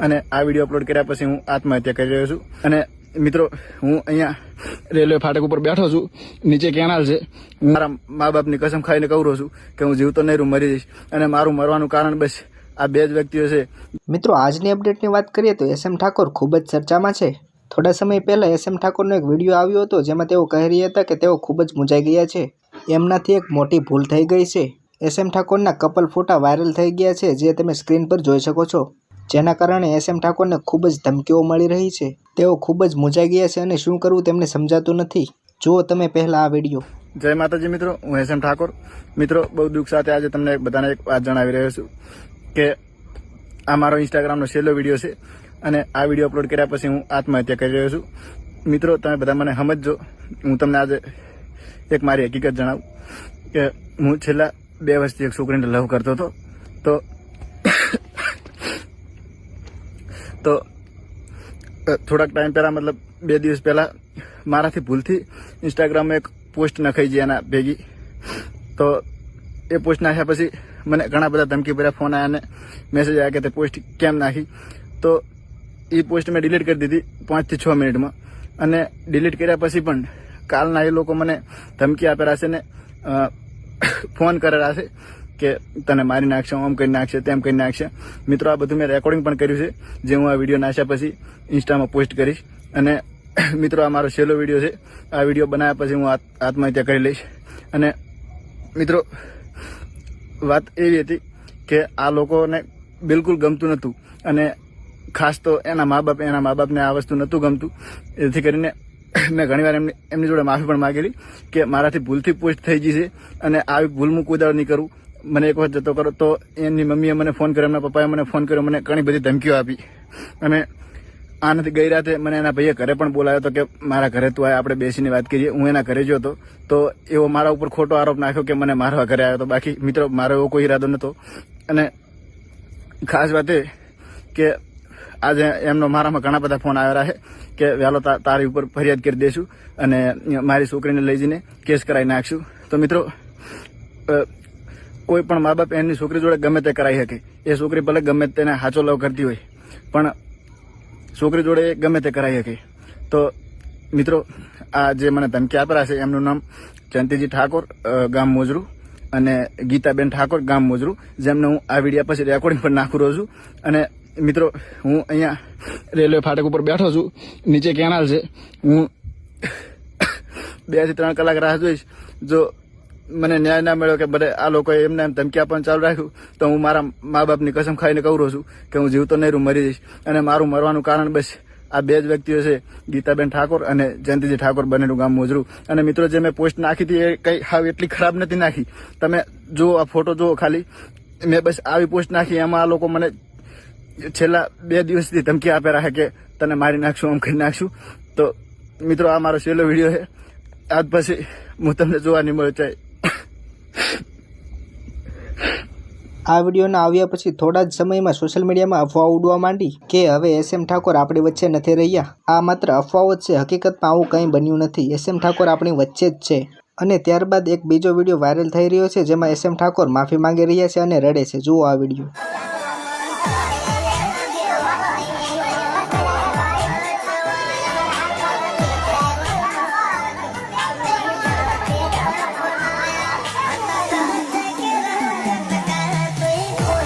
અને આ video upload કર્યા પછી હું આત્મહત્યા કરી રહ્યો છું. અને મિત્રો, હું અહીંયા રેલવે ફાટક ઉપર બેઠો છું. નીચે કેનાલ છે. મારા મા બાપની કસમ ખાઈને કહું છું કે હું જીવતો નહીં રહું મરી જઈશ. અને મારું મરવાનું કારણ બસ આ બે જ વ્યક્તિઓ છે. મિત્રો, આજની અપડેટની વાત કરીએ તો એસ એમ ઠાકોર ખૂબ જ ચર્ચામાં છે. થોડા સમય પહેલાં એસ એમ ઠાકોરનો એક વીડિયો આવ્યો હતો જેમાં તેઓ કહી રહ્યા હતા કે તેઓ ખૂબ જ મૂંઝાઈ ગયા છે. એમનાથી એક મોટી ભૂલ થઈ ગઈ છે. એસ એમ ઠાકોરના કપલ ફોટા વાયરલ થઈ ગયા છે જે તમે સ્ક્રીન પર જોઈ શકો છો. જેના કારણે એસ એમ ઠાકોરને ખૂબ જ ધમકીઓ મળી રહી છે. તેઓ ખૂબ જ મૂંઝાઈ ગયા છે અને શું કરવું તેમને સમજાતું નથી. જુઓ તમે પહેલાં આ વીડિયો. જય માતાજી મિત્રો, હું એસ એમ ઠાકોર. મિત્રો, બહુ દુઃખ સાથે આજે તમને બધાને એક વાત જણાવી રહ્યો છું કે આ મારો ઇન્સ્ટાગ્રામનો છેલ્લો વીડિયો છે અને આ વીડિયો અપલોડ કર્યા પછી હું આત્મહત્યા કરી રહ્યો છું. મિત્રો, તમે બધા મને સમજજો. હું તમને આજે એક મારી હકીકત જણાવું કે હું છેલ્લા બે વર્ષથી એક છોકરીને લવ કરતો હતો. તો તો થોડાક ટાઈમ પહેલાં, મતલબ બે દિવસ પહેલાં મારાથી ભૂલથી ઇન્સ્ટાગ્રામમાં એક પોસ્ટ નખાઈ છે એના ભેગી. તો એ પોસ્ટ નાખ્યા પછી મને ઘણા બધા ધમકી ભર્યા ફોન આવ્યા અને મેસેજ આવ્યા કે તે પોસ્ટ કેમ નાખી? તો એ પોસ્ટ મેં ડિલીટ કરી દીધી પાંચથી છ મિનિટમાં. અને ડિલીટ કર્યા પછી પણ કાલના એ લોકો મને ધમકી આપેલા છે ને ફોન કરેલા છે કે તને મારી નાખશે આમ કરી નાખશે, તેમ કરી નાખશે. મિત્રો, આ બધું મેં રેકોર્ડિંગ પણ કર્યું છે, જે હું આ વીડિયો નાખ્યા પછી ઇન્સ્ટામાં પોસ્ટ કરીશ. અને મિત્રો, આ મારો છેલ્લો વીડિયો છે. આ વીડિયો બનાવ્યા પછી હું આત- આત્મહત્યા કરી લઈશ. અને મિત્રો, વાત એવી હતી કે આ લોકોને બિલકુલ ગમતું નહોતું. અને ખાસ તો એના મા બાપ એના મા બાપને આ વસ્તુ નહોતું ગમતું. એથી કરીને મેં ઘણીવાર એમની એમની જોડે માફી પણ માગેલી કે મારાથી ભૂલથી પોસ્ટ થઈ ગઈ છે અને આવી ભૂલ હું કોઈ દાડો નહીં કરું. મને એક વખત જતો કરો તો એમની મમ્મીએ મને ફોન કર્યો, એમના પપ્પાએ મને ફોન કર્યો, મને ઘણી બધી ધમકીઓ આપી. અને આનાથી ગઈ રાતે મને એના ભાઈએ ઘરે પણ બોલાવ્યો હતો કે, મારા ઘરે તું આય, આપણે બેસીને વાત કરીએ. હું એના ઘરે ગયો હતો, તો એવો મારા ઉપર ખોટો આરોપ નાખ્યો કે મને મારવા ઘરે આવ્યો હતો. બાકી મિત્રો, મારો એવો કોઈ ઈરાદો નહોતો. અને ખાસ વાત એ કે આજે એમનો મારામાં ઘણા બધા ફોન આવ્યા છે કે વહેલો તારી ઉપર ફરિયાદ કરી દઈશું અને મારી છોકરીને લઈ જઈને કેસ કરાવી નાખશું. તો મિત્રો કોઈ પણ મા બાપ એની છોકરી જોડે ગમે તે કરાવી શકે. એ છોકરી ભલે ગમે તેને હાચો લવ કરતી હોય, પણ છોકરી જોડે ગમે તે કરાવી શકે. તો મિત્રો, આ જે મને ધમકી આપેલા છે, એમનું નામ જયંતિજી ઠાકોર ગામ મોજરું, અને ગીતાબેન ઠાકોર, ગામ મોજરું, જેમને હું આ વિડીયા પછી રેકોર્ડિંગ પણ નાખું રહું છું. અને મિત્રો, હું અહીંયા રેલવે ફાટક ઉપર બેઠો છું, નીચે કેનાલ છે. હું બેથી ત્રણ કલાક રાહ જોઈશ. જો મને ન્યાય ના મળ્યો કે બધે આ લોકોએ એમને એમ ધમકી આપવાનું ચાલુ રાખ્યું, તો હું મારા મા બાપની કસમ ખાઈને કહું છું કે હું જીવતો નહીં મરી જઈશ. અને મારું મરવાનું કારણ બસ આ બે જ વ્યક્તિઓ છે, ગીતાબેન ઠાકોર અને જયંતિજી ઠાકોર બંનેનું ગામ મોજરું. અને મિત્રો, જે મેં પોસ્ટ નાખી હતી એ કંઈ હાવ એટલી ખરાબ નથી નાખી. તમે જુઓ આ ફોટો, જુઓ ખાલી. મેં બસ આવી પોસ્ટ નાખી, એમાં આ લોકો મને છેલ્લા બે દિવસથી ધમકી આપે રાખે કે તને મારી નાખશું, આમ કરી નાખશું. તો મિત્રો, આ મારો છેલ્લો વીડિયો છે. આજ પછી હું તમને જોવા નહીં મળ્યો આ વિડીયોના આવ્યા પછી થોડા જ સમયમાં સોશિયલ મીડિયામાં અફવાઓ ઉડવા માંડી કે હવે એસ એમ ઠાકોર આપણી વચ્ચે નથી રહ્યા. આ માત્ર અફવાઓ જ છે. હકીકતમાં આવું કંઈ બન્યું નથી. એસ એમ ઠાકોર આપણી વચ્ચે જ છે. અને ત્યારબાદ એક બીજો વીડિયો વાયરલ થઈ રહ્યો છે જેમાં એસ એમ ઠાકોર માફી માંગી રહ્યા છે અને રડે છે. જુઓ આ વીડિયો.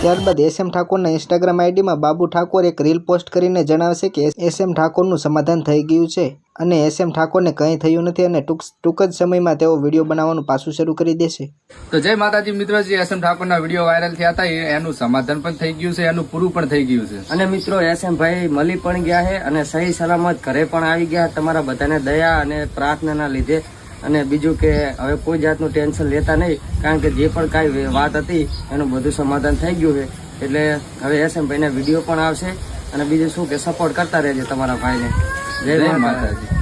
ત્યારબાદ એસ એમ ઠાકોરના ઇન્સ્ટાગ્રામ આઈડીમાં બાબુ ઠાકોર એક રીલ પોસ્ટ કરીને જણાવશે કે એસ એમ ઠાકોરનું સમાધાન થઈ ગયું છે અને એસ એમ ઠાકોરને કંઈ થયું નથી અને ટૂંક ટૂંક જ સમયમાં તેઓ વીડિયો બનાવવાનું પાછું શરૂ કરી દેશે. તો જય માતાજી મિત્રો જે એસ એમ ઠાકોરના વીડિયો વાયરલ થયા હતા. એ- એનું સમાધાન પણ થઈ ગયું છે એનું પૂરું પણ થઈ ગયું છે. અને મિત્રો એસ એમ ભાઈ મળી પણ ગયા છે અને સહી સલામત ઘરે પણ આવી ગયા. તમારા બધાને દયા અને પ્રાર્થનાના લીધે અને બીજું કે હવે કોઈ જાતનું ટેન્શન લેતા નહીં કારણ કે જે પણ કાંઈ વાત હતી એનું બધું સમાધાન થઈ ગયું છે. એટલે હવે એસ એમ ભાઈને વીડિયો પણ આવશે અને બીજું શું કે સપોર્ટ કરતા રહેજો તમારા ભાઈને. જય માતાજી.